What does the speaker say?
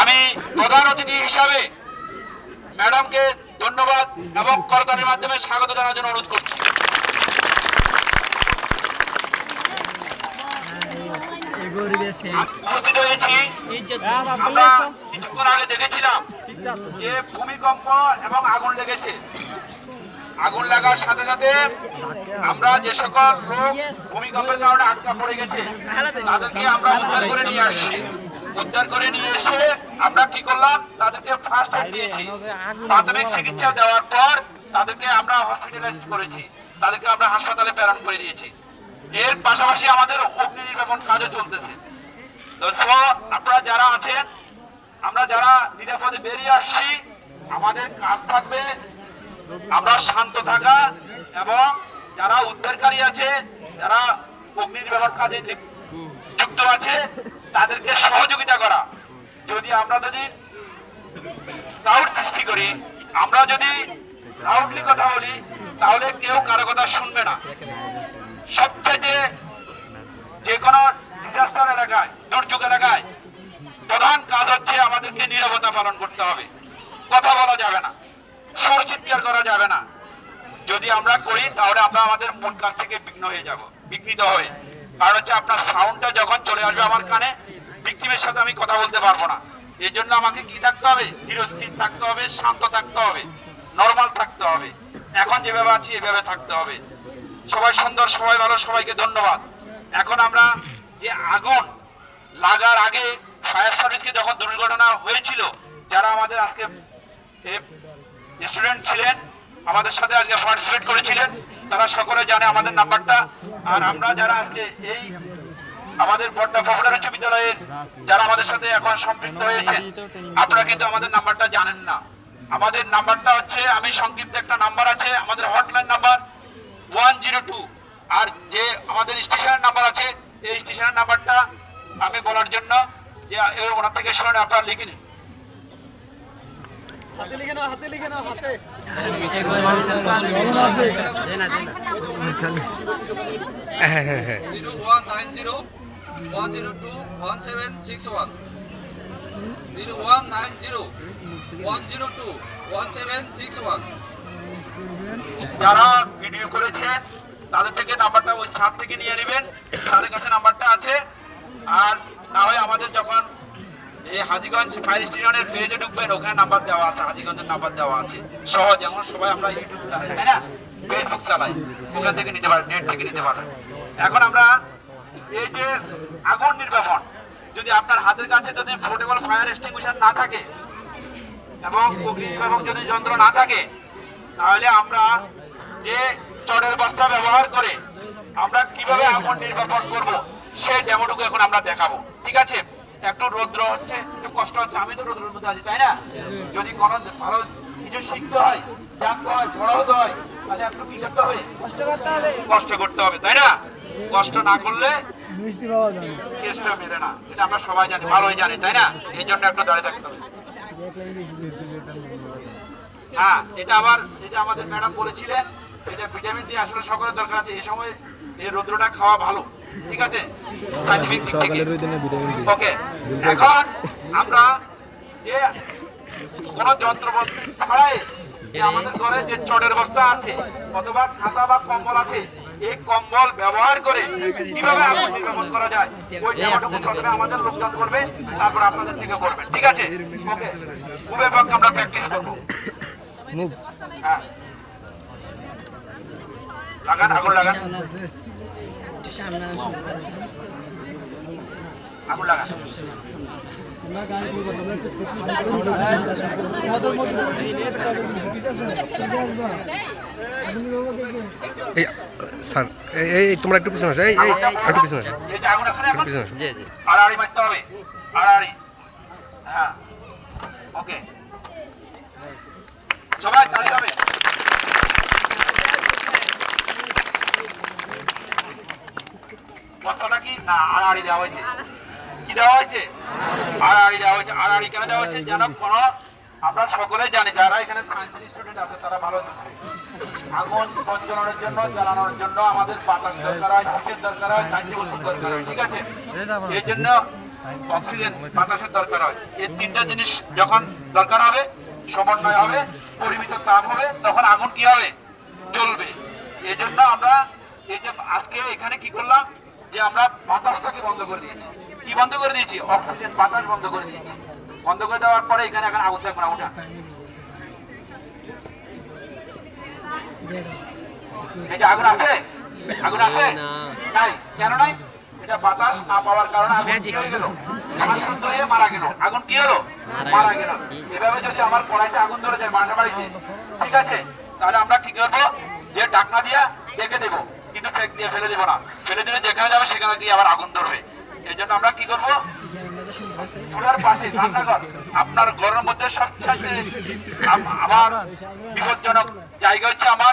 আমি প্রধান অতিথি হিসাবে ম্যাডামকে ধন্যবাদ এবং করতালির মাধ্যমে স্বাগত জানার জন্য অনুরোধ করছি। কিছুক্ষণ আগে দেখেছিলাম যে ভূমিকম্প এবং আগুন লেগেছে। আগুন লাগার সাথে সাথে আমরা যে সকল ভূমিকম্পের কারণে আটকা পড়ে গেছে, তাদেরকে আমরা উদ্ধার করে নিয়ে আসছি। উদ্ধার করে নিয়ে এসে আমরা কি করলাম? তাদেরকে ফার্স্ট এড দিয়েছি। প্রাথমিক চিকিৎসা দেওয়ার পর তাদেরকে আমরা হসপিটালাইজ করেছি। তাদেরকে আমরা হাসপাতালে প্রেরণ করে দিয়েছি। এর পাশাপাশি আমাদের অগ্নি নির্বাপন কাজও চলতেছে। আপনারা যারা আছেন, আমরা যারা নিরাপদে বেরিয়ে আসছি, আমাদের কাজ থাকবে আমরা শান্ত থাকা এবং যারা উদ্ধারকারী আছে, যারা অগ্নি নির্বাপন কাজে যুক্ত আছে তাদেরকে সহযোগিতা করা। যদি আমরা যদি ক্রাউড সৃষ্টি করি, আমরা যদি লাউডলি কথা বলি, তাহলে কেউ কারও কথা শুনবে না। সবচেয়ে যে কোনো ডিজাস্টার এলাকায়, দুর্যোগ এলাকায়, প্রধান কাজ হচ্ছে আমাদেরকে নিরবতা পালন করতে হবে। কথা বলা যাবে না, সুর চিৎকার করা যাবে না। যদি আমরা করি, তাহলে আমরা আমাদের মূল কাজ থেকে বিঘ্ন হয়ে যাব, বিঘ্নিত হয়ে। কারণ হচ্ছে আপনার সাউন্ডটা যখন চলে আসবে আমার কানে সাথে আমি কথা বলতে পারব না। এই জন্য আমাকে কি থাকতে হবে? ধীরস্থির থাকতে হবে, শান্ত থাকতে হবে নর্মাল থাকতে হবে। এখন যেভাবে আছি, এভাবে থাকতে হবে। সবাই সুন্দর, সবাই ভালো, সবাইকে ধন্যবাদ। এখন আমরা যে আগুন লাগার আগে ফায়ার সার্ভিসকে যখন দুর্ঘটনা হয়েছিল, যারা আমাদের আজকে স্টুডেন্ট ছিলেন, আমাদের সাথে আজকে পার্টিসিপেট করেছিলেন, তারা সকলে জানে আমাদের নাম্বারটা আর আমরা যারা আজকে এই আমাদের বড্ডা পপুলার উচ্চ বিদ্যালয়ের যারা আমাদের সাথে এখন সম্পৃক্ত হয়েছেন আপনারা কিন্তু আমাদের নাম্বারটা জানেন না। আমাদের নাম্বারটা হচ্ছে আমি সংক্ষিপ্ত একটা নাম্বার আছে আমাদের hotline number one zero two আর যে আমাদের স্টেশনের নাম্বার আছে এই স্টেশনের নাম্বারটা আমি বলার জন্য যে ওনার থেকে শুনে আপনারা লিখে নিন। হাতে লিখে নাও হাতে লিখে নাও হাতে। হ্যাঁ হ্যাঁ হ্যাঁ। Zero one zero two one seven six one zero one nine zero one zero two one seven six one যারা ভিডিও করেছেন তাদের থেকে নাম্বারটা ওই সাত থেকে নিয়ে নেবেন। তাদের কাছে নাম্বারটা আছে। আর না হয় আমাদের যখন এই হাজিগঞ্জ ফায়ার স্টেশনের পেজে ঢুকবেন, ওখানে নাম্বার দেওয়া আছে, হাজিগঞ্জের নাম্বার দেওয়া আছে। সহজ যেমন সবাই আমরা ইউটিউব চালাই তাই না? ফেসবুক চালাই। ওখান থেকে নিতে পারেন নেট থেকে নিতে পারেন। এখন আমরা এই যে আগুন নির্বাপন যদি আপনার হাতের কাছে যদি পোর্টেবল ফায়ার এক্সটিংগুইশার না থাকে এবং অগ্নিনির্বাপক যদি যন্ত্র না থাকে, তাহলে আমরা যে চটের বস্তা ব্যবহার করে আমরা কীভাবে আগুন নির্বাপন করব, সেই ডেমোটুকু এখন আমরা দেখাবো। ঠিক আছে? একটু রৌদ্র হচ্ছে একটু কষ্ট হচ্ছে আমি তো রৌদ্রের মধ্যে আছি তাই না? যদি কোনো ভালো কিছু শিখতে হয় জানতে হয় বড় হতে হয় তাহলে একটু কি করতে হবে? কষ্ট করতে হবে। তাই না? কষ্ট না করলে মিষ্টি পাওয়া যাবে কেসটা মেলে না। এটা আমরা সবাই জানি ভালোই জানি তাই না? এই জন্য একটু দাঁড়িয়ে থাকতে হবে। হ্যাঁ এটা আবার যেটা আমাদের ম্যাডাম বলেছিলেন এটা ভিটামিন ডি আসলে সকলের দরকার আছে। এই সময় এই রৌদ্রটা খাওয়া ভালো ঠিক আছে? সাইন্টিফিক দিক থেকে ওকে এখন আমরা যে কোনো যন্ত্রপাতি ছাড়াই যে আমাদের ঘরে যে চটের বস্তা আছে অথবা খাতা বা কম্বল আছে এই কম্বল ব্যবহার করে কীভাবে আগুন নির্বাপন করা যায় ওই জায়গাটুকু প্রথমে আমাদের লোকজন করবে তারপর আপনাদের থেকে করবেন ঠিক আছে? ওকে খুবই পক্ষে আমরা প্র্যাকটিস করব। হ্যাঁ। লাগান আগুন লাগান। আগুন লাগান। এই স্যার এই এই তোমরা একটু পিছনে আসো। এই এই একটু পিছনে আসো। না পিছনে আসো। আড়াআড়ি মারতে হবে। আড়াআড়ি। হ্যাঁ। ওকে। সবাই তালি হবে। বস্তাটা কি? না, আড়াআড়ি দেওয়া হয়েছে। কি দেওয়া হয়েছে? আড়াআড়ি দেওয়া হয়েছে। আড়াআড়ি কেন দেওয়া হয়েছে? যেন কোনো, আমরা সকলেই জানি, যারা এখানে সায়েন্সের স্টুডেন্ট আছে, তারা ভালো আগুন প্রজ্বলনের জন্য, জ্বালানোর জন্য আমাদের বাতাস দরকার হয় হিটের দরকার হয়, সাহায্য বস্তুর দরকার হয়, ঠিক আছে? এই জন্য অক্সিজেন বাতাসের দরকার হয়। এই তিনটা জিনিস যখন দরকার হবে, সমন্বয় হবে, পরিমিত তাপ হবে, তখন আগুন কি হবে? জ্বলবে। এই জন্য আমরা, এই যে আজকে এখানে কি করলাম? যে আমরা বাতাসটাকে বন্ধ করে দিয়েছি। কি বন্ধ করে দিয়েছি? অক্সিজেন বাতাস বন্ধ করে দিয়েছি। বন্ধ করে দেওয়ার পরে এখানে এখন আগুন থাকবে না ওটা এই যে আগুন আছে? আগুন আছে? নাই। কেন নাই? এটা বাতাস না পাওয়ার কারণে আগুন কি হয়ে গেল? শ্বাসরুদ্ধ হয়ে মারা গেল। আগুন কি হলো? মারা গেল। এভাবে যদি আমার কড়াইতে আগুন ধরে যায় বাসা বাড়িতে ঠিক আছে? তাহলে আমরা কি করব? যে ডাকনা দিয়া দেখে দেবো, কিন্তু ফেক দিয়ে ফেলে দেবো না। ফেলে দিলে যেখানে যাবে সেখানে গিয়ে আবার আগুন ধরবে। এই জন্য আমরা কি করব? আপনার ঘরের মধ্যে সবচেয়ে আমার বিপজ্জনক জায়গা হচ্ছে আমার